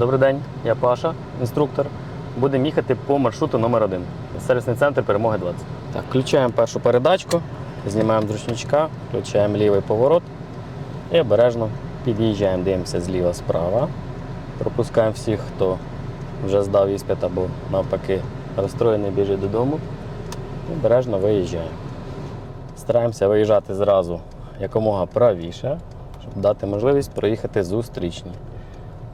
Добрий день, я Паша, інструктор. Будемо їхати по маршруту номер 1 Сервісний центр перемоги 20. Так, включаємо першу передачку, знімаємо з ручничка, включаємо лівий поворот і обережно під'їжджаємо, дивимося зліва справа. Пропускаємо всіх, хто вже здав іспит або навпаки розстроєний біжить додому. І обережно виїжджаємо. Стараємося виїжджати зразу якомога правіше, щоб дати можливість проїхати зустрічні.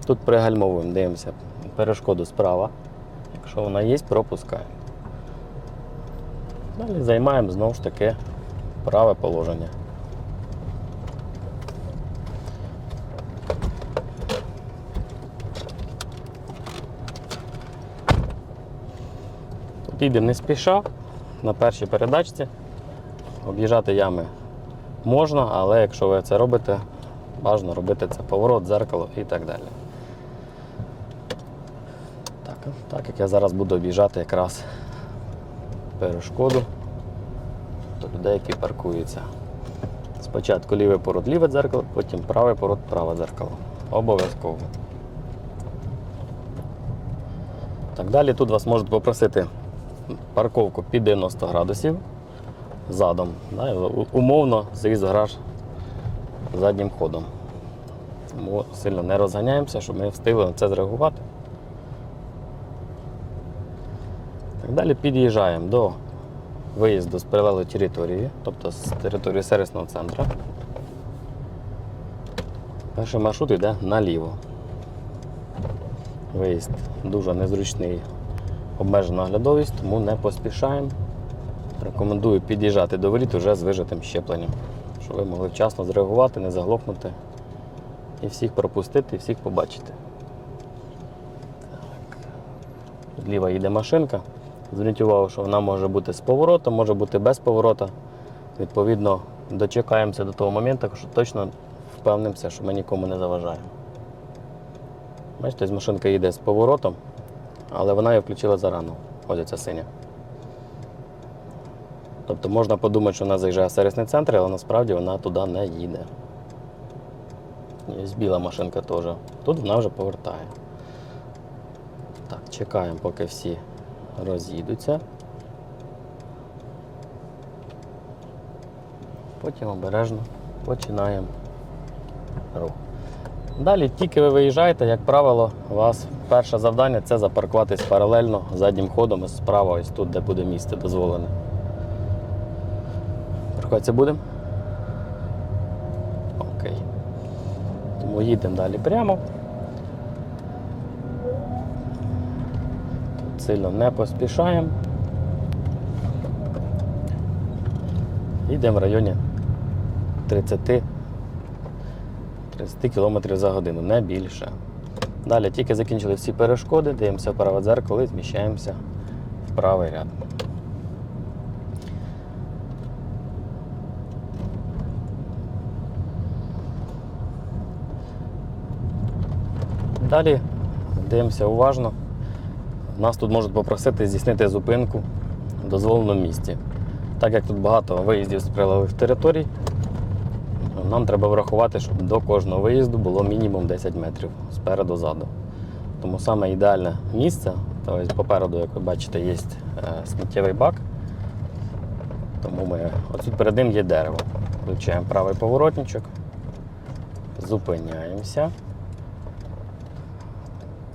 Тут пригальмовуємо, дивимося перешкоду справа. Якщо вона є, пропускаємо. Далі займаємо знову ж таки праве положення. Тут їдемо не спіша, на першій передачці. Об'їжджати ями можна, але якщо ви це робите, бажано робити це поворот, дзеркало і так далі. Так, так як я зараз буду об'їжджати якраз перешкоду до людей, які паркуються. Спочатку лівий пород ліве дзеркало, потім правий пород праве дзеркало. Обов'язково. Так, далі тут вас можуть попросити парковку під 90 градусів задом. Да, умовно в гараж заднім ходом. Тому сильно не розганяємося, щоб ми встигли на це зреагувати. Так далі під'їжджаємо до виїзду з прилеглої території, тобто з території сервісного центру. Перший маршрут йде наліво. Виїзд дуже незручний, обмежена оглядовість, тому не поспішаємо. Рекомендую під'їжджати до воріт уже з вижатим щепленням, щоб ви могли вчасно зреагувати, не заглохнути і всіх пропустити, і всіх побачити. Так. Зліва їде машинка. Зверніть увагу, що вона може бути з поворотом, може бути без поворота. Відповідно, дочекаємося до того моменту, що точно впевнимося, що ми нікому не заважаємо. Бачите, машинка їде з поворотом, але вона її включила зарано. Ось ця синя. Тобто можна подумати, що вона заїжджає в сервісний центр, але насправді вона туди не їде. І біла машинка теж. Тут вона вже повертає. Так, чекаємо, поки всі роз'їдуться. Потім обережно починаємо рух. Далі, тільки ви виїжджаєте, як правило, у вас перше завдання це запаркуватись паралельно заднім ходом ось справа, ось тут, де буде місце дозволене. Паркуватися будемо? Окей. Тому їдемо далі прямо. Сильно не поспішаємо. Їдемо в районі 30 30 км за годину, не більше. Далі тільки закінчили всі перешкоди, дивимося праве дзеркало і зміщаємося в правий ряд. Далі дивимося уважно. Нас тут можуть попросити здійснити зупинку в дозволеному місці. Так як тут багато виїздів з прилеглих територій, нам треба врахувати, щоб до кожного виїзду було мінімум 10 метрів спереду ззаду. Тому саме ідеальне місце, то ось попереду, як ви бачите, є е, сміттєвий бак. Тому ми отут перед ним є дерево. Включаємо правий поворотничок, зупиняємося.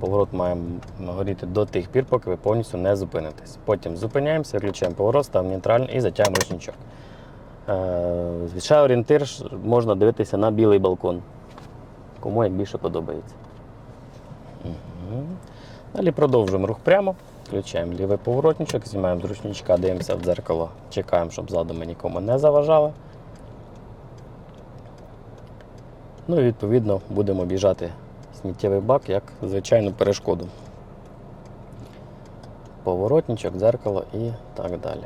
Поворот має горіти до тих пір, поки ви повністю не зупинитесь. Потім зупиняємося, виключаємо поворот, ставимо нейтральний і затягуємо ручничок. Е, Ще орієнтир можна дивитися на білий балкон. Кому як більше подобається. Далі продовжуємо рух прямо. Включаємо лівий поворотничок, знімаємо з ручничка, дивимося в дзеркало, чекаємо, щоб ззаду ми нікому не заважали. Ну і відповідно будемо об'їжджати сміттєвий бак як звичайну перешкоду. Поворотничок, дзеркало і так далі.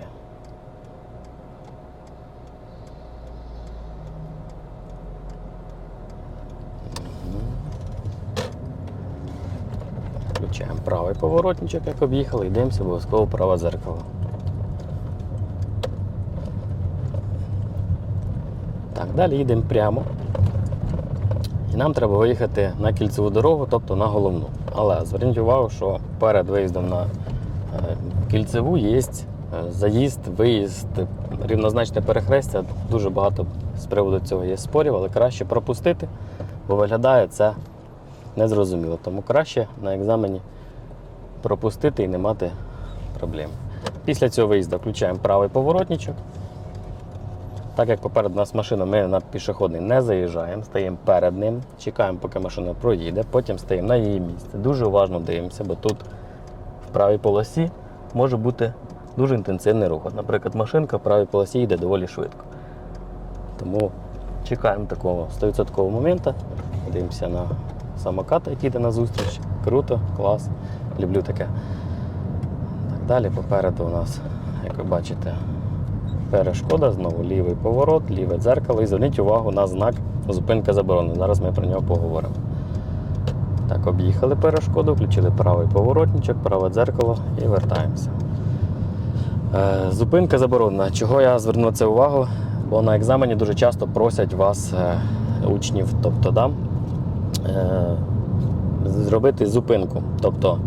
Включаємо правий поворотничок, як об'їхали, і обов'язково праве дзеркало. Так, далі їдемо прямо. І нам треба виїхати на кільцеву дорогу, тобто на головну. Але зверніть увагу, що перед виїздом на е, кільцеву є е, заїзд, виїзд, рівнозначне перехрестя. Дуже багато з приводу цього є спорів, але краще пропустити, бо виглядає це незрозуміло. Тому краще на екзамені пропустити і не мати проблем. Після цього виїзду включаємо правий поворотничок. Так як попереду нас машина, ми на пішохідний не заїжджаємо, стаємо перед ним, чекаємо, поки машина проїде, потім стаємо на її місце. Дуже уважно дивимося, бо тут в правій полосі може бути дуже інтенсивний рух. Наприклад, машинка в правій полосі йде доволі швидко. Тому чекаємо такого 100% моменту, дивимося на самокат, який йде на зустріч. Круто, клас, люблю таке. Так далі попереду у нас, як ви бачите, перешкода, знову лівий поворот, ліве дзеркало. І зверніть увагу на знак зупинка заборонена. Зараз ми про нього поговоримо. Так, об'їхали перешкоду, включили правий поворотничок, праве дзеркало і вертаємося. Е, зупинка заборонена. Чого я звернув це увагу? Бо на екзамені дуже часто просять вас, е, учнів, тобто, да, е, зробити зупинку. Тобто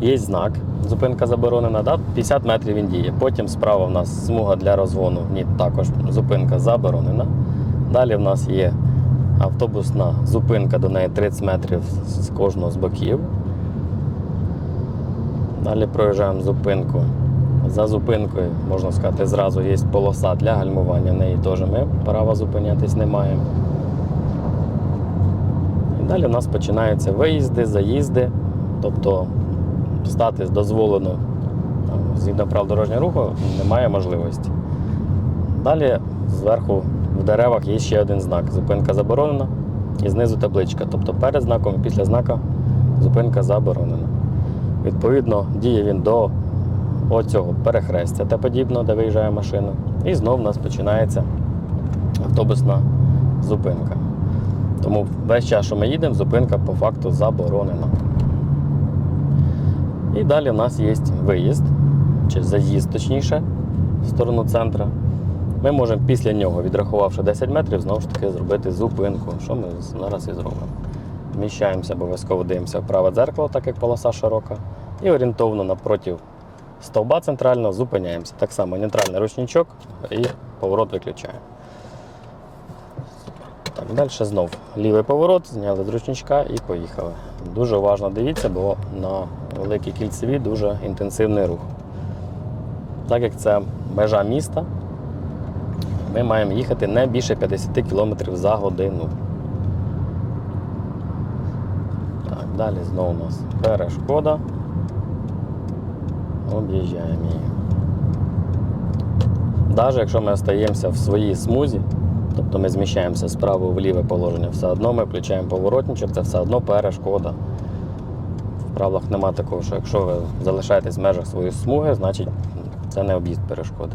є знак, зупинка заборонена, да? 50 метрів він діє. Потім справа в нас смуга для розгону, ні, також зупинка заборонена. Далі в нас є автобусна зупинка, до неї 30 метрів з кожного з боків. Далі проїжджаємо зупинку. За зупинкою, можна сказати, зразу є полоса для гальмування, в неї теж ми права зупинятись не маємо. І далі в нас починаються виїзди, заїзди, тобто стати дозволено згідно правил дорожнього руху немає можливості. Далі зверху в деревах є ще один знак. Зупинка заборонена і знизу табличка. Тобто перед знаком і після знака зупинка заборонена. Відповідно, діє він до оцього перехрестя та подібного, де виїжджає машина. І знову в нас починається автобусна зупинка. Тому весь час, що ми їдемо, зупинка по факту заборонена. І далі в нас є виїзд, чи заїзд точніше, в сторону центру. Ми можемо після нього, відрахувавши 10 метрів, знову ж таки зробити зупинку, що ми зараз і зробимо. Вміщаємося, обов'язково дивимося в праве дзеркало, так як полоса широка, і орієнтовно напроти стовба центрального зупиняємося. Так само нейтральний ручничок і поворот виключаємо. Так, далі знов лівий поворот, зняли з ручничка і поїхали. Дуже уважно дивіться, бо на великій кільцеві дуже інтенсивний рух. Так як це межа міста, ми маємо їхати не більше 50 км за годину. Так, далі знову у нас перешкода. Об'їжджаємо її. Навіть якщо ми остаємося в своїй смузі, тобто ми зміщаємося справа в ліве положення, все одно ми включаємо поворотничок, це все одно перешкода. В правилах нема такого, що якщо ви залишаєтесь в межах своєї смуги, значить це не об'їзд перешкоди.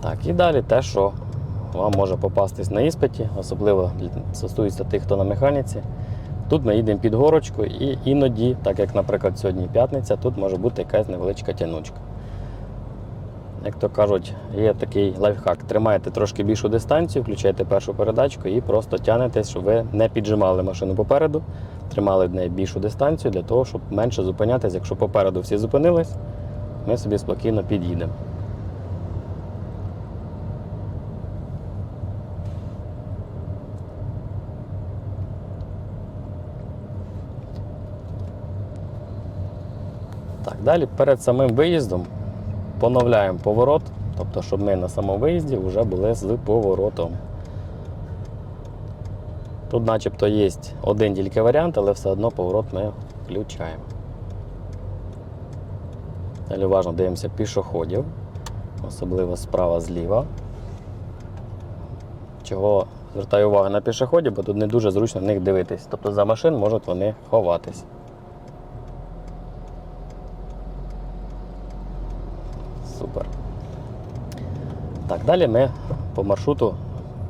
Так, і далі те, що вам може попастись на іспиті, особливо стосується тих, хто на механіці. Тут ми їдемо під горочку і іноді, так як, наприклад, сьогодні п'ятниця, тут може бути якась невеличка тянучка. Як то кажуть, є такий лайфхак. Тримаєте трошки більшу дистанцію, включаєте першу передачку і просто тянетесь, щоб ви не піджимали машину попереду, тримали в неї більшу дистанцію для того, щоб менше зупинятись. Якщо попереду всі зупинились, ми собі спокійно під'їдемо. Так, далі перед самим виїздом поновляємо поворот, тобто, щоб ми на самому виїзді вже були з поворотом. Тут начебто є один тільки варіант, але все одно поворот ми включаємо. Далі уважно дивимося пішоходів, особливо справа зліва. Чого звертаю увагу на пішоходів, бо тут не дуже зручно в них дивитись. Тобто за машин можуть вони ховатись. Супер. Так, далі ми по маршруту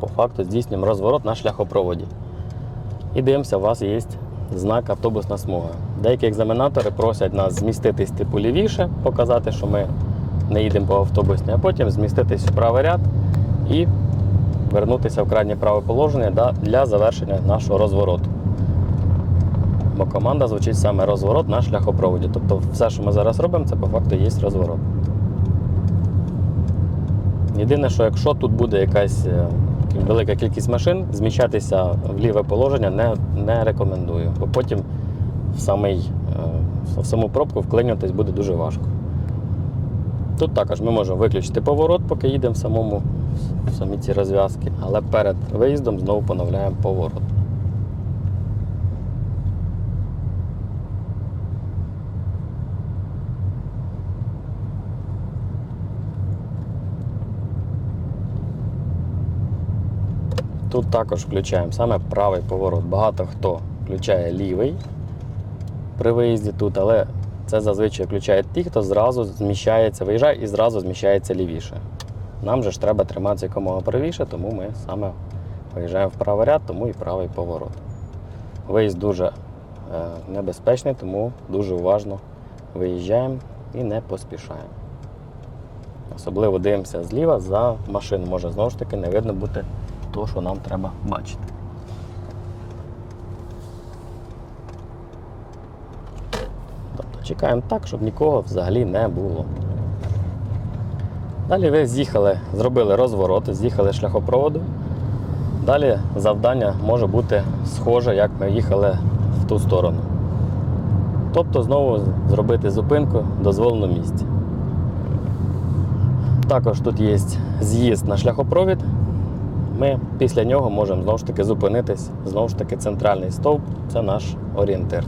по факту здійснюємо розворот на шляхопроводі. І дивимося, у вас є знак автобусна смуга. Деякі екзаменатори просять нас зміститись типу лівіше, показати, що ми не їдемо по автобусній, а потім зміститись в правий ряд і вернутися в крайнє праве положення для завершення нашого розвороту. Бо команда звучить саме розворот на шляхопроводі. Тобто все, що ми зараз робимо, це по факту є розворот. Єдине, що якщо тут буде якась е, велика кількість машин, зміщатися в ліве положення не, не рекомендую, бо потім в, самий, е, в саму пробку вклинюватись буде дуже важко. Тут також ми можемо виключити поворот, поки їдемо в самому в самі ці розв'язки, але перед виїздом знову поновляємо поворот. Тут також включаємо саме правий поворот. Багато хто включає лівий при виїзді тут, але це зазвичай включають ті, хто зразу зміщається, виїжджає і зразу зміщається лівіше. Нам же ж треба триматися якомога правіше, тому ми саме виїжджаємо в правий ряд, тому і правий поворот. Виїзд дуже е, небезпечний, тому дуже уважно виїжджаємо і не поспішаємо. Особливо дивимося зліва за машину. Може знову ж таки не видно бути того, що нам треба бачити. Тобто чекаємо так, щоб нікого взагалі не було. Далі ви з'їхали, зробили розворот, з'їхали шляхопроводу. Далі завдання може бути схоже, як ми їхали в ту сторону. Тобто знову зробити зупинку в дозволеному місці. Також тут є з'їзд на шляхопровід. Ми після нього можемо знову ж таки зупинитись. Знову ж таки, центральний стовп це наш орієнтир.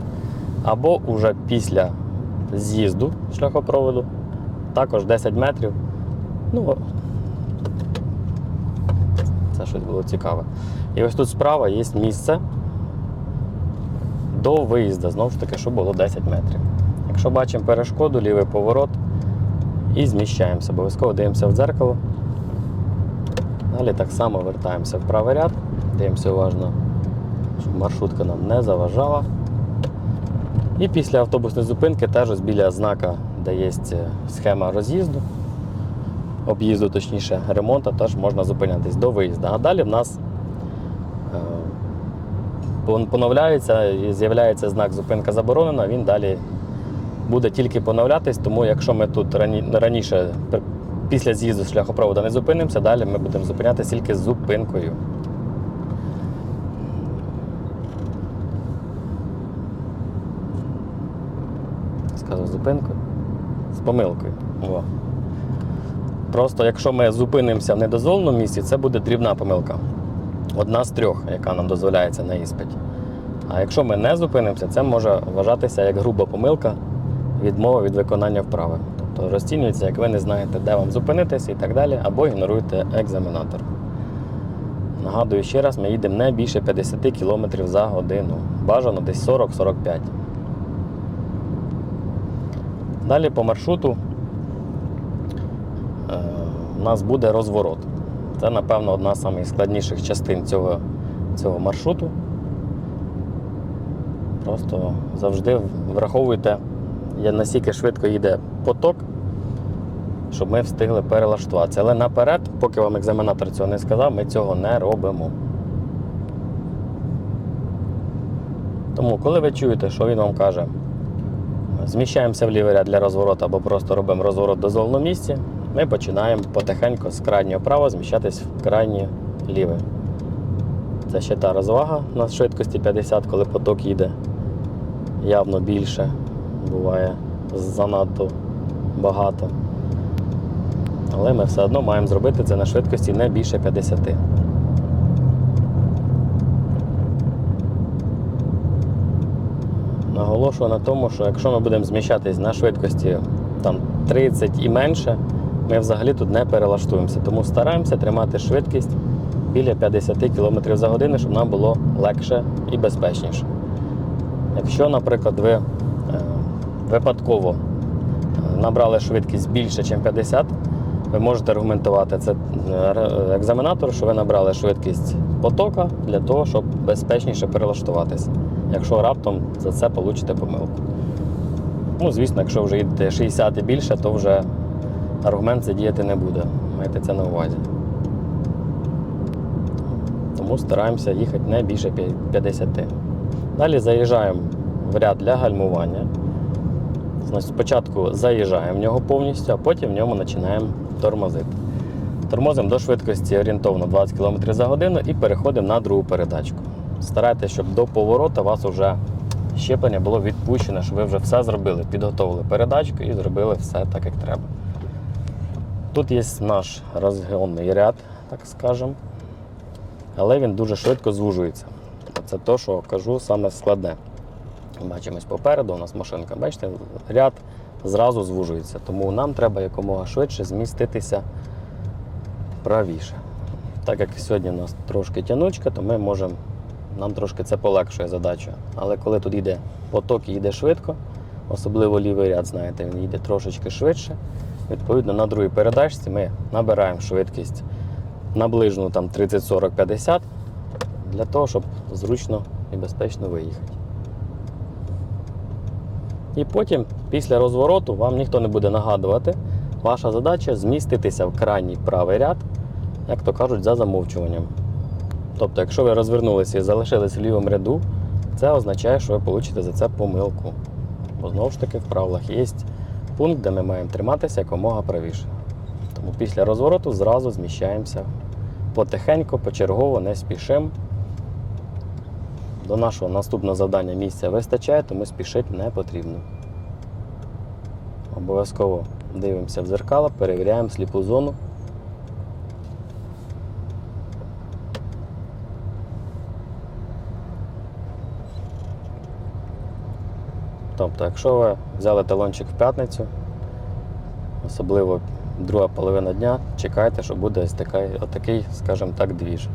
Або вже після з'їзду шляхопроводу, також 10 метрів. Ну, це щось було цікаве. І ось тут справа є місце до виїзду, знову ж таки, щоб було 10 метрів. Якщо бачимо перешкоду, лівий поворот і зміщаємося. Обов'язково дивимося в дзеркало. Далі так само вертаємося в правий ряд, дивимося уважно, щоб маршрутка нам не заважала. І після автобусної зупинки теж ось біля знака, де є схема роз'їзду, об'їзду, точніше, ремонту, теж можна зупинятись до виїзду. А далі в нас е, поновляється і з'являється знак зупинка заборонена, він далі буде тільки поновлятись, тому якщо ми тут раніше після з'їзду шляхопроводу не зупинимося, далі ми будемо зупинятися тільки з зупинкою. Сказав зупинкою. З помилкою. О. Просто якщо ми зупинимося в недозволеному місці, це буде дрібна помилка. Одна з трьох, яка нам дозволяється на іспиті. А якщо ми не зупинимося, це може вважатися як груба помилка відмова від виконання вправи. Тобто розцінюється, як ви не знаєте, де вам зупинитися і так далі, або ігноруєте екзаменатор. Нагадую ще раз, ми їдемо не більше 50 км за годину. Бажано десь 40-45. Далі по маршруту е, у нас буде розворот. Це, напевно, одна з найскладніших частин цього, цього маршруту. Просто завжди враховуйте, наскільки швидко їде поток, щоб ми встигли перелаштуватися. Але наперед, поки вам екзаменатор цього не сказав, ми цього не робимо. Тому, коли ви чуєте, що він вам каже, зміщаємося в лівий ряд для розвороту або просто робимо розворот в дозволеному місці, ми починаємо потихеньку з крайнього права зміщатись в крайнє ліве. Це ще та розвага на швидкості 50, коли поток їде явно більше, буває занадто багато. Але ми все одно маємо зробити це на швидкості не більше 50. Наголошую на тому, що якщо ми будемо зміщатись на швидкості там, 30 і менше, ми взагалі тут не перелаштуємося. Тому стараємося тримати швидкість біля 50 км за годину, щоб нам було легше і безпечніше. Якщо, наприклад, ви випадково е, набрали швидкість більше, ніж 50, ви можете аргументувати це е, екзаменатору, що ви набрали швидкість потока для того, щоб безпечніше перелаштуватися. Якщо раптом за це получите помилку. Ну, звісно, якщо вже їдете 60 і більше, то вже аргумент це діяти не буде. Майте це на увазі. тому стараємося їхати не більше 50. Далі заїжджаємо в ряд для гальмування. Значить, спочатку заїжджаємо в нього повністю, а потім в ньому починаємо тормозити. Тормозимо до швидкості орієнтовно 20 км за годину і переходимо на другу передачку. Старайтеся, щоб до повороту вас вже щеплення було відпущене, щоб ви вже все зробили, підготовили передачку і зробили все так, як треба. Тут є наш розгонний ряд, так скажемо, але він дуже швидко звужується. Це те, що кажу, саме складне. Бачимось попереду, у нас машинка, бачите, ряд зразу звужується. Тому нам треба якомога швидше зміститися правіше. Так як сьогодні у нас трошки тянучка, то ми можемо, нам трошки це полегшує задачу. Але коли тут йде поток і йде швидко, особливо лівий ряд, знаєте, він йде трошечки швидше. Відповідно, на другій передачці ми набираємо швидкість наближену там 30, 40, 50 для того, щоб зручно і безпечно виїхати. І потім, після розвороту, вам ніхто не буде нагадувати. Ваша задача зміститися в крайній правий ряд, як то кажуть, за замовчуванням. Тобто, якщо ви розвернулися і залишились в лівому ряду, це означає, що ви получите за це помилку. Бо знову ж таки в правилах є пункт, де ми маємо триматися якомога правіше. Тому після розвороту зразу зміщаємося потихеньку, почергово, не спішимо. До нашого наступного завдання місця вистачає, тому спішити не потрібно. Обов'язково дивимося в дзеркало, перевіряємо сліпу зону. Тобто, якщо ви взяли талончик в п'ятницю, особливо друга половина дня, чекайте, що буде ось такий, отакий, скажімо так, двіж.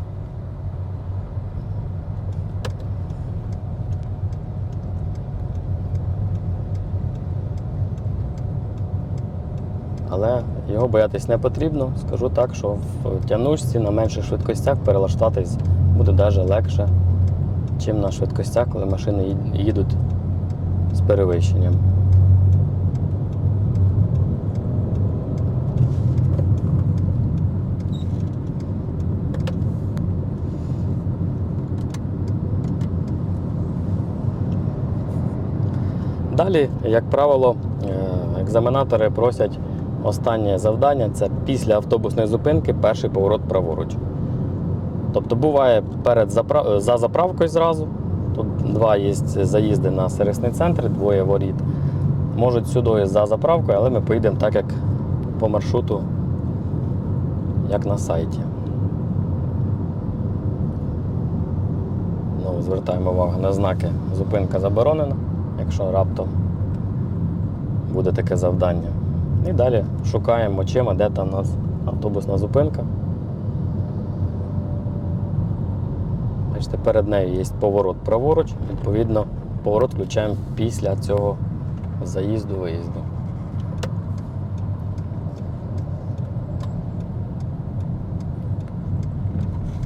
Але його боятись не потрібно. Скажу так, що в тянучці на менших швидкостях перелаштатись буде навіть легше, чим на швидкостях, коли машини їдуть з перевищенням. Далі, як правило, е, екзаменатори просять останнє завдання це після автобусної зупинки перший поворот праворуч. Тобто буває перед запра... е, за заправкою зразу. Тут два є заїзди на сервісний центр, двоє воріт. Можуть сюди за заправкою, але ми поїдемо так, як по маршруту, як на сайті. Ну, звертаємо увагу на знаки зупинка заборонена, якщо раптом буде таке завдання. І далі шукаємо очима, де там у нас автобусна зупинка. Бачите, перед нею є поворот праворуч, відповідно, поворот включаємо після цього заїзду-виїзду.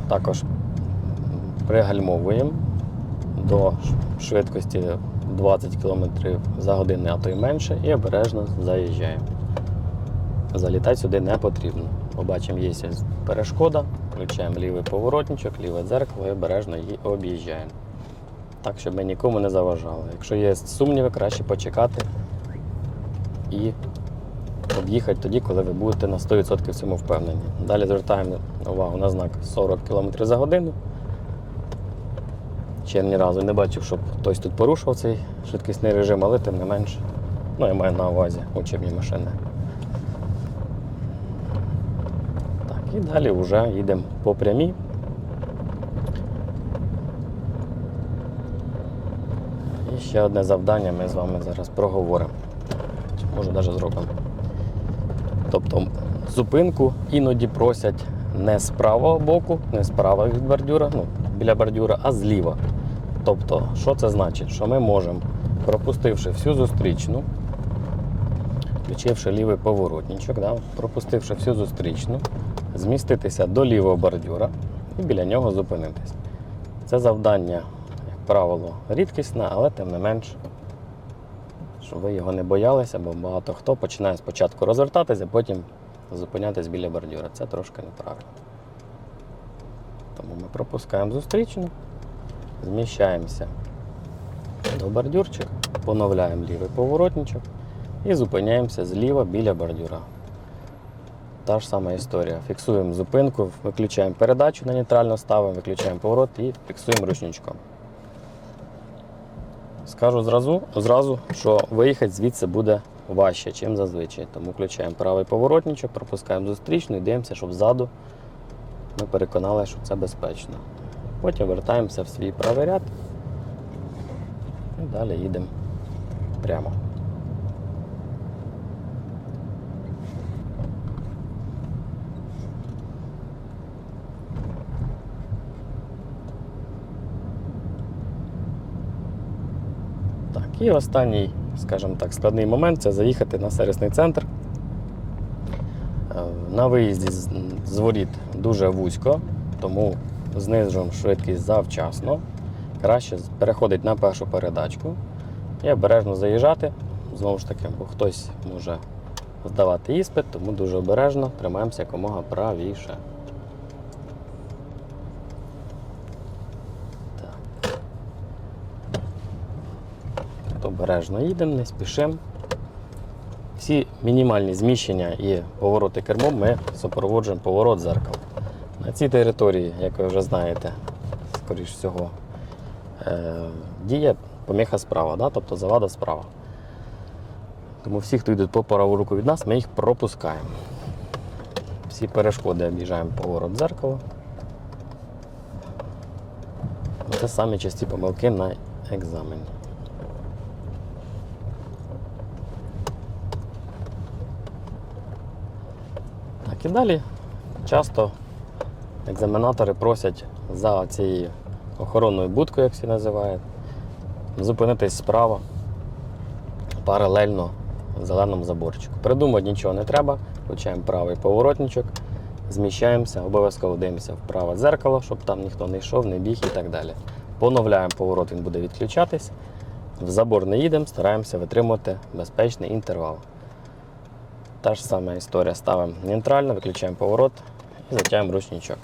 Також пригальмовуємо до швидкості 20 км за годину, а то й менше, і обережно заїжджаємо. Залітати сюди не потрібно. Побачимо, є перешкода, включаємо лівий поворотничок, ліве дзеркало і обережно її об'їжджаємо. Так, щоб ми нікому не заважали. Якщо є сумніви, краще почекати і об'їхати тоді, коли ви будете на 100% в цьому впевнені. Далі звертаємо увагу на знак 40 км за годину. Ще ні разу не бачив, щоб хтось тут порушував цей швидкісний режим, але тим не менше. Ну, я маю на увазі учебні машини. Так, і далі вже їдемо по прямій. І ще одне завдання ми з вами зараз проговоримо. Може навіть зробимо. Тобто зупинку іноді просять не з правого боку, не справа від бордюра, ну, біля бордюра, а зліва. Тобто, що це значить? Що ми можемо, пропустивши всю зустрічну, включивши лівий поворотничок, да, пропустивши всю зустрічну, зміститися до лівого бордюра і біля нього зупинитись. Це завдання, як правило, рідкісне, але тим не менш, щоб ви його не боялися, бо багато хто починає спочатку розвертатися, а потім зупинятись біля бордюра. Це трошки неправильно. Тому ми пропускаємо зустрічну, зміщаємося до бордюрчика, поновляємо лівий поворотничок і зупиняємося зліва біля бордюра. Та ж сама історія. Фіксуємо зупинку, виключаємо передачу на нейтрально ставимо, виключаємо поворот і фіксуємо ручничком. Скажу зразу, зразу, що виїхати звідси буде важче, ніж зазвичай. Тому включаємо правий поворотничок, пропускаємо зустрічну і дивимося, щоб ззаду ми переконали, що це безпечно. Потім вертаємося в свій правий ряд і далі їдемо прямо. Так, і останній, скажімо так, складний момент це заїхати на сервісний центр. Е, На виїзді з- воріт дуже вузько, тому знижуємо швидкість завчасно. Краще переходити на першу передачку і обережно заїжджати. Знову ж таки, бо хтось може здавати іспит, тому дуже обережно тримаємося якомога правіше. Обережно їдемо, не спішимо. Всі мінімальні зміщення і повороти кермом ми супроводжуємо поворот зеркал. На цій території, як ви вже знаєте, скоріш всього, е, діє поміха справа, да? тобто завада справа. Тому всі, хто йдуть по праву руку від нас, ми їх пропускаємо. Всі перешкоди об'їжджаємо поворот дзеркала. Це самі часті помилки на екзамені. І далі часто екзаменатори просять за цією охоронною будкою, як всі називають, зупинитись справа паралельно зеленому заборчику. Придумати нічого не треба, включаємо правий поворотничок, зміщаємося, обов'язково дивимося в праве дзеркало, щоб там ніхто не йшов, не біг і так далі. Поновляємо поворот, він буде відключатись. В забор не їдемо, стараємося витримувати безпечний інтервал. Та ж сама історія. Ставимо нейтрально, виключаємо поворот і затягуємо ручничок.